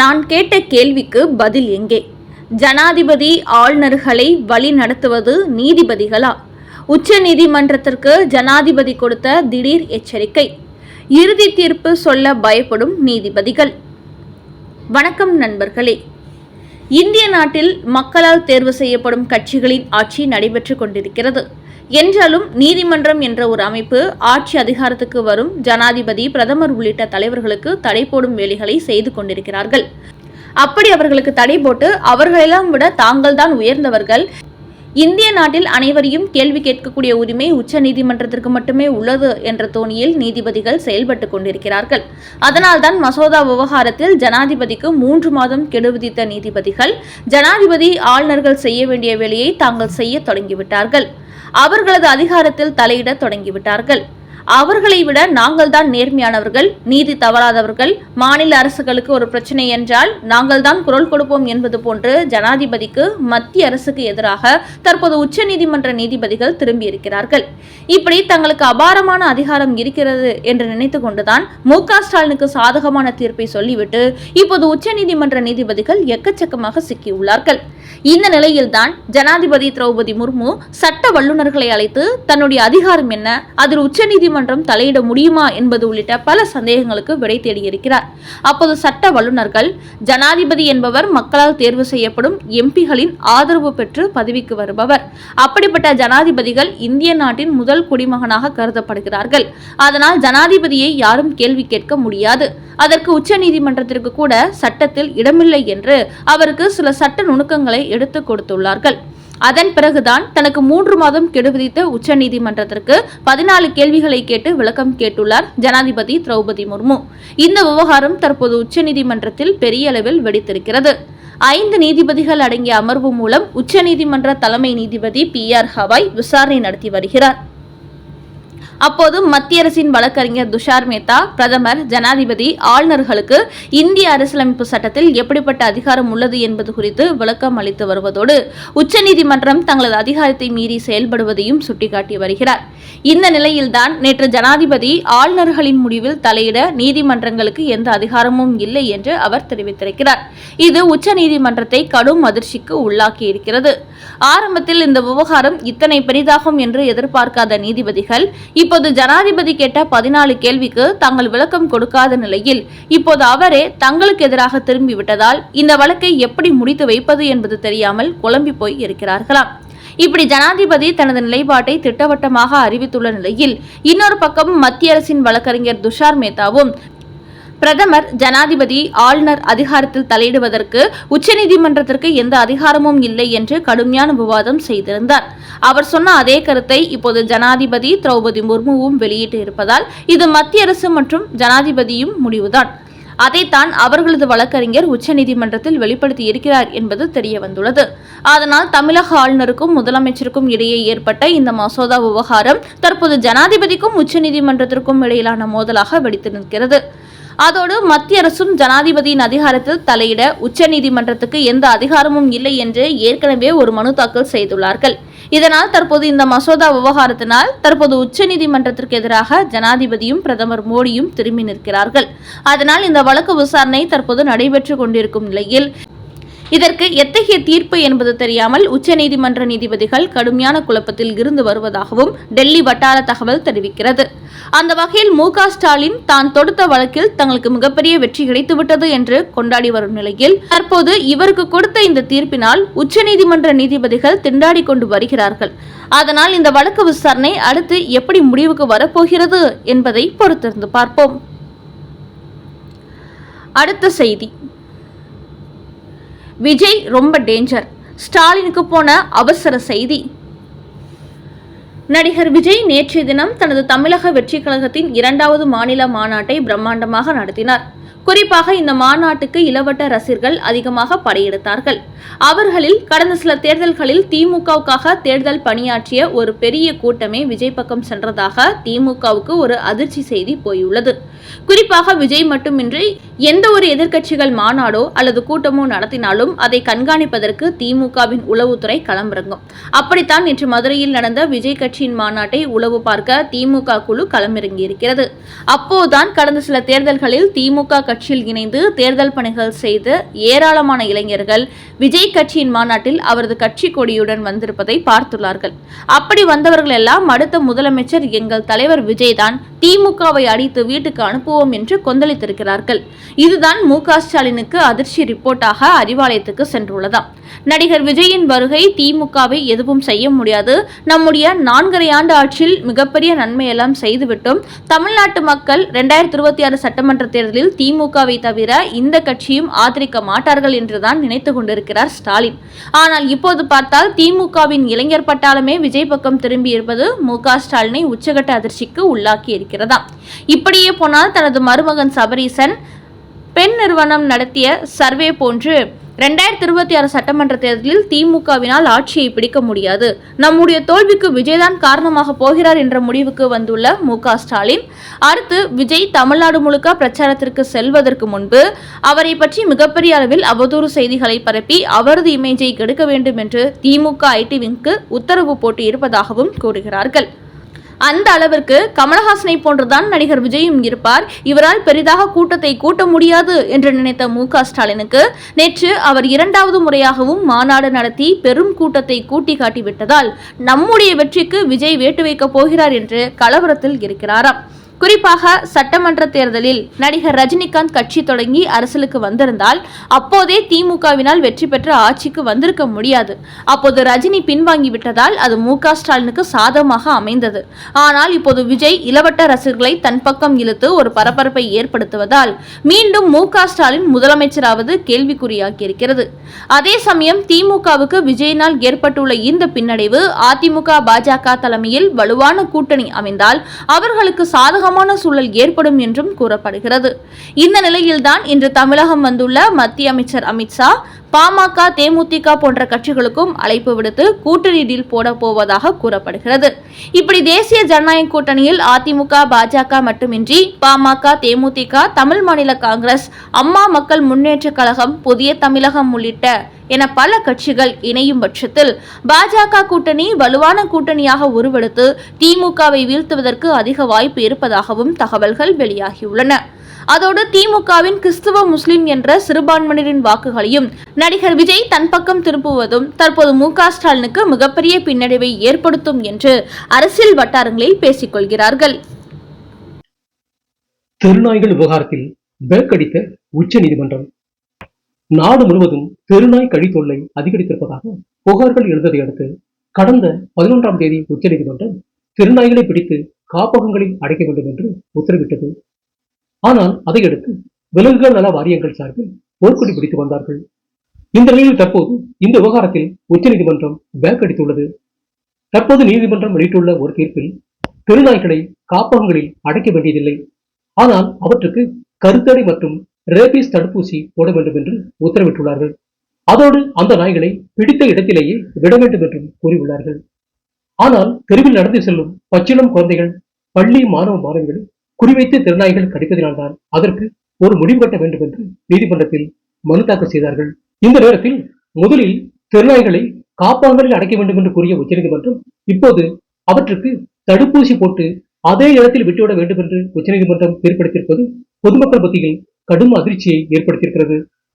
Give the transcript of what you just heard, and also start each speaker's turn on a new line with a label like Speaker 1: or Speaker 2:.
Speaker 1: நான் கேட்ட கேள்விக்கு பதில் எங்கே? ஜனாதிபதி ஆளுநர்களை வழி நடத்துவது நீதிபதிகளா? உச்ச நீதிமன்றத்திற்கு ஜனாதிபதி கொடுத்த திடீர் எச்சரிக்கை. இறுதி தீர்ப்பு சொல்ல பயப்படும் நீதிபதிகள். வணக்கம் நண்பர்களே. இந்திய நாட்டில் மக்களால் தேர்வு செய்யப்படும் கட்சிகளின் ஆட்சி நடைபெற்று கொண்டிருக்கிறது. என்றாலும் நீதிமன்றம் என்ற ஒரு அமைப்பு ஆட்சி அதிகாரத்துக்கு வரும் ஜனாதிபதி பிரதமர் உள்ளிட்ட தலைவர்களுக்கு தடை போடும் வேலைகளை செய்து கொண்டிருக்கிறார்கள். அப்படி அவர்களுக்கு தடை போட்டு அவர்களெல்லாம் விட தாங்கள்தான் உயர்ந்தவர்கள். இந்திய நாட்டில் அனைவரையும் கேள்வி கேட்கக்கூடிய உரிமை உச்ச நீதிமன்றத்திற்கு மட்டுமே உள்ளது என்ற தோணியில் நீதிபதிகள் செயல்பட்டு கொண்டிருக்கிறார்கள். அதனால்தான் மசோதா விவகாரத்தில் ஜனாதிபதிக்கு மூன்று மாதம் கெடு விதித்த நீதிபதிகள் ஜனாதிபதி ஆளுநர்கள் செய்ய வேண்டிய வேலையை தாங்கள் செய்ய தொடங்கிவிட்டார்கள். அவர்களது அதிகாரத்தில் தலையிட தொடங்கிவிட்டார்கள். அவர்களை விட நாங்கள் தான் நேர்மையானவர்கள் நீதி தவறாதவர்கள். மாநில அரசுகளுக்கு ஒரு பிரச்சனை என்றால் நாங்கள் தான் குரல் கொடுப்போம் என்பது போன்று ஜனாதிபதிக்கு மத்திய அரசுக்கு எதிராக தற்போது உச்சநீதிமன்ற நீதிபதிகள் திரும்பியிருக்கிறார்கள். இப்படி தங்களுக்கு அபாரமான அதிகாரம் இருக்கிறது என்று நினைத்து கொண்டுதான் மு க ஸ்டாலினுக்கு சாதகமான தீர்ப்பை சொல்லிவிட்டு இப்போது உச்சநீதிமன்ற நீதிபதிகள் எக்கச்சக்கமாக சிக்கியுள்ளார்கள். இந்த நிலையில்தான் ஜனாதிபதி திரௌபதி முர்மு சட்ட வல்லுநர்களை அழைத்து தன்னுடைய அதிகாரம் என்ன அதில் நீதிமன்றம் தலையிட முடியுமா என்பது உள்ளிட்ட பல சந்தேகங்களுக்கு விடை தேடியிருக்கிறார். அப்போது சட்ட வல்லுநர்கள் ஜனாதிபதி என்பவர் மக்களால் தேர்வு செய்யப்படும் எம்பிகளின் ஆதரவு பெற்று பதவிக்கு வருபவர். அப்படிப்பட்ட ஜனாதிபதிகள் இந்திய நாட்டின் முதல் குடிமகனாக கருதப்படுகிறார்கள். அதனால் ஜனாதிபதியை யாரும் கேள்வி கேட்க முடியாது. அதற்கு உச்சநீதிமன்றத்திற்கு கூட சட்டத்தில் இடமில்லை என்று அவருக்கு சில சட்ட நுணுக்கங்களை எடுத்துக் கொடுத்துள்ளார்கள். அதன் பிறகுதான் தனக்கு மூன்று மாதம் கெடு விதித்த உச்சநீதிமன்றத்திற்கு பதினாலு கேள்விகளை கேட்டு விளக்கம் கேட்டுள்ளார் ஜனாதிபதி திரௌபதி முர்மு. இந்த விவகாரம் தற்போது உச்சநீதிமன்றத்தில் பெரிய அளவில் வெடித்திருக்கிறது. ஐந்து நீதிபதிகள் அடங்கிய அமர்வு மூலம் உச்சநீதிமன்ற தலைமை நீதிபதி பி ஆர் ஹவாய் விசாரணை நடத்தி வருகிறார். அப்போது மத்திய அரசின் வழக்கறிஞர் துஷார் மேத்தா பிரதமர் ஜனாதிபதி ஆளுநர்களுக்கு இந்திய அரசியலமைப்பு சட்டத்தில் எப்படிப்பட்ட அதிகாரம் உள்ளது என்பது குறித்து விளக்கம் அளித்து வருவதோடு உச்சநீதிமன்றம் தங்களது அதிகாரத்தை மீறி செயல்படுவதையும் சுட்டிக்காட்டி வருகிறார். இந்த நிலையில்தான் நேற்று ஜனாதிபதி ஆளுநர்களின் முடிவில் தலையிட நீதிமன்றங்களுக்கு எந்த அதிகாரமும் இல்லை என்று அவர் தெரிவித்திருக்கிறார். இது உச்சநீதிமன்றத்தை கடும் அதிர்ச்சிக்கு உள்ளாக்கி இருக்கிறது ஆரம்பத்தில் இந்த விவகாரம் இத்தனை பெரிதாகும் என்று எதிர்பார்க்காத நீதிபதிகள். இப்போது ஜனாதிபதி கேட்ட பதினாலு கேள்விக்கு தாங்கள் விளக்கம் கொடுக்காத நிலையில் இப்போது அவரே தங்களுக்கு எதிராக திரும்பிவிட்டதால் இந்த வழக்கை எப்படி முடித்து வைப்பது என்பது தெரியாமல் குழம்பி போய் இருக்கிறார்களாம். இப்படி ஜனாதிபதி தனது நிலைப்பாட்டை திட்டவட்டமாக அறிவித்துள்ள நிலையில் இன்னொரு பக்கம் மத்திய அரசின் வழக்கறிஞர் துஷார் மேத்தாவும் பிரதமர் ஜனாதிபதி ஆளுநர் அதிகாரத்தில் தலையிடுவதற்கு உச்சநீதிமன்றத்திற்கு எந்த அதிகாரமும் இல்லை என்று கடுமையான விவாதம் செய்திருந்தார். அவர் சொன்ன அதே கருத்தை இப்போது ஜனாதிபதி திரௌபதி முர்முவும் வெளியிட்டு இருப்பதால் இது மத்திய அரசு மற்றும் ஜனாதிபதியும் முடிவுதான். அதைத்தான் அவர்களது வழக்கறிஞர் உச்சநீதிமன்றத்தில் வெளிப்படுத்தி இருக்கிறார் என்பது தெரிய வந்துள்ளது அதனால் தமிழக ஆளுநருக்கும் முதலமைச்சருக்கும் இடையே ஏற்பட்ட இந்த மசோதா விவகாரம் தற்போது ஜனாதிபதிக்கும் உச்சநீதிமன்றத்திற்கும் இடையிலான மோதலாக வெடித்து நிற்கிறது. அதோடு மத்திய அரசும் ஜனாதிபதியின் அதிகாரத்தில் தலையிட உச்சநீதிமன்றத்துக்கு எந்த அதிகாரமும் இல்லை என்று ஏற்கனவே ஒரு மனு தாக்கல் செய்துள்ளார்கள். இதனால் தற்போது இந்த மசோதா விவகாரத்தினால் தற்போது உச்சநீதிமன்றத்திற்கு எதிராக ஜனாதிபதியும் பிரதமர் மோடியும் திரும்பி நிற்கிறார்கள். அதனால் இந்த வழக்கு விசாரணை தற்போது நடைபெற்று கொண்டிருக்கும் நிலையில் இதற்கு எத்தகைய தீர்ப்பு என்பது தெரியாமல் உச்சநீதிமன்ற நீதிபதிகள் கடுமையான குழப்பத்தில் இருந்து வருவதாகவும் டெல்லி வட்டார தகவல் தெரிவிக்கிறது. அந்த வகையில் மு ஸ்டாலின் தான் தொடுத்த வழக்கில் தங்களுக்கு மிகப்பெரிய வெற்றி கிடைத்துவிட்டது என்று கொண்டாடி வரும் நிலையில் தற்போது இவருக்கு கொடுத்த இந்த தீர்ப்பினால் உச்சநீதிமன்ற நீதிபதிகள் திண்டாடி கொண்டு வருகிறார்கள். அதனால் இந்த வழக்கு விசாரணை அடுத்து எப்படி முடிவுக்கு வரப்போகிறது என்பதை பொறுத்திருந்து பார்ப்போம். அடுத்த செய்தி. விஜய் ரொம்ப டேஞ்சர் ஸ்டாலினுக்கு போன அவசர செய்தி. நடிகர் விஜய் நேற்றைய தினம் தனது தமிழக வெற்றி கழகத்தின் இரண்டாவது மாநில மாநாட்டை பிரம்மாண்டமாக நடத்தினார். குறிப்பாக இந்த மாநாட்டுக்கு இளவட்ட ரசிகர்கள் அதிகமாக படையெடுத்தார்கள். அவர்களில் கடந்த சில தேர்தல்களில் திமுகவுக்காக தேர்தல் பணியாற்றிய ஒரு பெரிய கூட்டமே விஜய் பக்கம் சென்றதாக திமுகவுக்கு ஒரு அதிர்ச்சி செய்தி போயுள்ளது. குறிப்பாக விஜய் மட்டுமின்றி எந்த ஒரு எதிர்க்கட்சிகள் மாநாடோ அல்லது கூட்டமோ நடத்தினாலும் அதை கண்காணிப்பதற்கு திமுகவின் உளவுத்துறை களமிறங்கும். அப்படித்தான் நேற்று மதுரையில் நடந்த விஜய் கட்சியின் மாநாட்டை உளவு பார்க்க திமுக குழு களமிறங்கியிருக்கிறது. அப்போதுதான் கடந்த சில தேர்தல்களில் திமுக கட்சியில் இணைந்து தேர்தல் பணிகள் செய்த ஏராளமான இளைஞர்கள் விஜய் கட்சியின் மாநாட்டில் அவரது கட்சி கொடியுடன் வந்திருப்பதை பார்த்துள்ளார்கள். அப்படி வந்தவர்கள் எல்லாம் அடுத்த முதலமைச்சர் எங்கள் தலைவர் விஜய் தான். திமுகவை அடித்து வீட்டுக்கு அனுப்புவோம் என்று கொந்தளித்திருக்கிறார்கள். இதுதான் மு க ஸ்டாலினுக்கு அதிர்ச்சி ரிப்போர்ட்டாக அறிவாலயத்துக்கு சென்றுள்ளதாம். நடிகர் விஜயின் வருகை திமுகவை எதுவும் செய்ய முடியாது. நம்முடைய நான்கரை ஆண்டு ஆட்சியில் மிகப்பெரிய நன்மையெல்லாம் செய்துவிட்டோம். தமிழ்நாட்டு மக்கள் இரண்டாயிரத்தி இருபத்தி ஆறு சட்டமன்ற தேர்தலில் திமுகவை தவிர இந்த கட்சியும் ஆதரிக்க மாட்டார்கள் என்றுதான் நினைத்து கொண்டிருக்கிறார் ஸ்டாலின். ஆனால் இப்போது பார்த்தால் திமுகவின் இளைஞர் பட்டாளமே விஜய் பக்கம் திரும்பி இருப்பது மு க ஸ்டாலினை உச்சகட்ட அதிர்ச்சிக்கு உள்ளாக்கி இருக்கிறதா? இப்படியே போனால் தனது மருமகன் சபரீசன் பெண் நிறுவனம் நடத்திய சர்வே போன்று ரெண்டாயிரத்தி இருபத்தி ஆறு சட்டமன்ற தேர்தலில் திமுகவினால் ஆட்சியை பிடிக்க முடியாது. நம்முடைய தோல்விக்கு விஜய்தான் காரணமாக போகிறார் என்ற முடிவுக்கு வந்துள்ள மு ஸ்டாலின் அடுத்து விஜய் தமிழ்நாடு முழுக்க பிரச்சாரத்திற்கு செல்வதற்கு முன்பு அவரை பற்றி மிகப்பெரிய அளவில் அவதூறு செய்திகளை பரப்பி அவரது இமேஜை கெடுக்க வேண்டும் என்று திமுக ஐடி விங்க்கு உத்தரவு போட்டு இருப்பதாகவும் கூறுகிறார்கள். அந்த அளவிற்கு கமலஹாசனை போன்றுதான் நடிகர் விஜயும் இருப்பார். இவரால் பெரிதாக கூட்டத்தை கூட்ட முடியாது என்று நினைத்த மு ஸ்டாலினுக்கு நேற்று அவர் இரண்டாவது முறையாகவும் மாநாடு நடத்தி பெரும் கூட்டத்தை கூட்டி காட்டிவிட்டதால் நம்முடைய வெற்றிக்கு விஜய் வேட்டு வைக்கப் போகிறார் என்று கலவரத்தில் இருக்கிறாராம். குறிப்பாக சட்டமன்ற தேர்தலில் நடிகர் ரஜினிகாந்த் கட்சி தொடங்கி அரசியலுக்கு வந்திருந்தால் அப்போதே திமுகவினால் வெற்றி பெற்ற ஆட்சிக்கு வந்திருக்க முடியாது. அப்போது ரஜினி பின்வாங்கி விட்டதால் அது மு க ஸ்டாலினுக்கு சாதகமாக அமைந்தது. ஆனால் இப்போது விஜய் இளவட்ட ரசிகர்களை தன் பக்கம் இழுத்து ஒரு பரபரப்பை ஏற்படுத்துவதால் மீண்டும் மு க ஸ்டாலின் முதலமைச்சராவது கேள்விக்குறியாகியிருக்கிறது. அதே சமயம் திமுகவுக்கு விஜயினால் ஏற்பட்டுள்ள இந்த பின்னடைவு அதிமுக பாஜக தலைமையில் வலுவான கூட்டணி அமைந்தால் அவர்களுக்கு சாதகம் சாதகமான சூழல் ஏற்படும் என்றும் கூறப்படுகிறது. இந்த நிலையில்தான் இன்று தமிழகம் வந்துள்ள மத்திய அமைச்சர் அமித்ஷா பாமக தேமுதிக போன்ற கட்சிகளுக்கும் அழைப்பு விடுத்து கூட்டணி டீல் போட போவதாக கூறப்படுகிறது. இப்படி தேசிய ஜனநாயக கூட்டணியில் அதிமுக பாஜக மட்டுமின்றி பாமக தேமுதிக தமிழ் மாநில காங்கிரஸ் அம்மா மக்கள் முன்னேற்ற கழகம் புதிய தமிழகம் உள்ளிட்ட என பல கட்சிகள் இணையும் பட்சத்தில் பாஜக கூட்டணி வலுவான கூட்டணியாக உருவெடுத்து திமுகவை வீழ்த்துவதற்கு அதிக வாய்ப்பு இருப்பதாகவும் தகவல்கள் வெளியாகியுள்ளன. அதோடு திமுகவின் கிறிஸ்துவ முஸ்லிம் என்ற சிறுபான்மையினரின் வாக்குகளையும் நடிகர் விஜய் தன் பக்கம் திருப்புவதும் தற்போது மு க ஸ்டாலினுக்கு மிகப்பெரிய பின்னடைவை ஏற்படுத்தும் என்று அரசியல் வட்டாரங்களில் பேசிக்கொள்கிறார்கள்.
Speaker 2: திருநாய்கள் விவகாரத்தில் பேக்கடித்த உச்ச நீதிமன்றம் நாடு முழுவதும் தெருநாய் கழி தொல்லை அதிகரித்திருப்பதாக புகார்கள் எழுந்ததை அடுத்து கடந்த பதினொன்றாம் தேதி உச்சநீதிமன்றம் தெருநாய்களை பிடித்து காப்பகங்களில் அடைக்க வேண்டும் என்று உத்தரவிட்டது. ஆனால் அதையடுத்து விலங்குகள் நல வாரியங்கள் சார்பில் போர்க்கொடி பிடித்து வந்தார்கள். இந்த நிலையில் தற்போது இந்த விவகாரத்தில் உச்சநீதிமன்றம் பேக்கடித்துள்ளது தற்போது நீதிமன்றம் வெளியிட்டுள்ள ஒரு தீர்ப்பில் திருநாய்களை காப்பகங்களில் அடைக்க வேண்டியதில்லை. ஆனால் அவற்றுக்கு கருத்தடை மற்றும் ரேபிஸ் தடுப்பூசி போட வேண்டும் என்று உத்தரவிட்டுள்ளார்கள். அதோடு அந்த நாய்களை பிடித்த இடத்திலேயே விட வேண்டும் என்றும் கூறியுள்ளார்கள். ஆனால் தெருவில் நடந்து செல்லும் பச்சிளம் குழந்தைகள் பள்ளி மாணவ மாணவிகளை குறிவைத்து திறனாய்கள் கடிப்பதினால்தான் அதற்கு ஒரு முடிவு கட்ட வேண்டும் என்று நீதிமன்றத்தில் மனு தாக்கல் செய்தார்கள். இந்த நேரத்தில் முதலில் திறனாய்களை காப்பாங்கலில் அடைக்க வேண்டும் என்று கூறிய உச்சநீதிமன்றம் இப்போது அவற்றுக்கு தடுப்பூசி போட்டு அதே இடத்தில் விட்டுவிட வேண்டும் என்று உச்சநீதிமன்றம் தீர்ப்பளித்திருப்பது பொதுமக்கள் மத்தியில் கடும் அதிர்ச்சியை ஏற்படுத்தியிருக்கிறது.